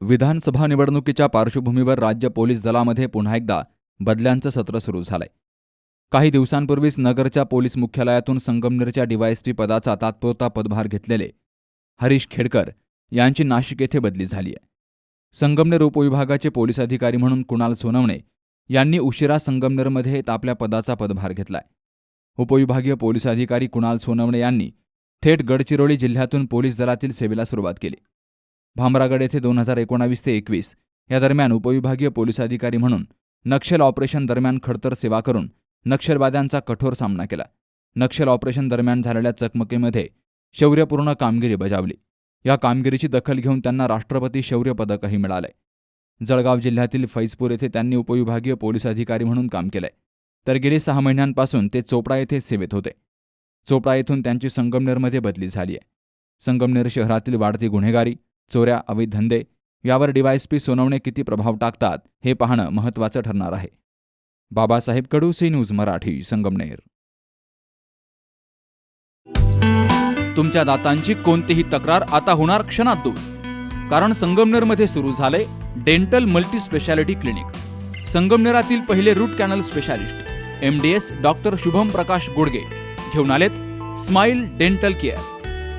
विधानसभा निवडणुकीच्या पार्श्वभूमीवर राज्य पोलीस दलामध्ये पुन्हा एकदा बदल्यांचं सत्र सुरू झालंय. काही दिवसांपूर्वीच नगरच्या पोलीस मुख्यालयातून संगमनेरच्या डीवायएसपी पदाचा तात्पुरता पदभार घेतलेले हरीश खेडकर यांची नाशिक येथे बदली झाली आहे. संगमनेर उपविभागाचे पोलीस अधिकारी म्हणून कुणाल सोनवणे यांनी उशिरा संगमनेरमध्ये आपल्या पदाचा पदभार घेतलाय. उपविभागीय पोलीस अधिकारी कुणाल सोनवणे यांनी थेट गडचिरोली जिल्ह्यातून पोलीस दलातील सेवेला सुरुवात केली. भामरागड येथे दोन हजार एकोणावीस ते एकवीस. या दरम्यान उपविभागीय पोलीस अधिकारी म्हणून नक्षल ऑपरेशन दरम्यान खडतर सेवा करून नक्षलवाद्यांचा कठोर सामना केला. नक्षल ऑपरेशन दरम्यान झालेल्या चकमकीमध्ये शौर्यपूर्ण कामगिरी बजावली. या कामगिरीची दखल घेऊन त्यांना राष्ट्रपती शौर्य पदकही मिळालंय जळगाव जिल्ह्यातील फैजपूर येथे त्यांनी उपविभागीय पोलीस अधिकारी म्हणून काम केलंय तर गेली सहा महिन्यांपासून ते चोपडा येथे सेवेत होते. चोपडा येथून त्यांची संगमनेरमध्ये बदली झाली आहे. संगमनेर शहरातील वाढती गुन्हेगारी चोऱ्या अवैध धंदे यावर डीवायएसपी सोनवणे किती प्रभाव टाकतात हे पाहणं महत्त्वाचं ठरणार आहे. Babasaheb Kadu C news Marathi Sangamner. तुमच्या दातांची कोणतीही तक्रार आता होणार क्षणात दूर. कारण संगमनेरमध्ये सुरू झाले डेंटल मल्टी स्पेशालिटी क्लिनिक. संगमनेरातील पहिले root canal specialist M D S doctor Shubham Prakash Gudge घेऊन आलेत स्माइल डेंटल केअर.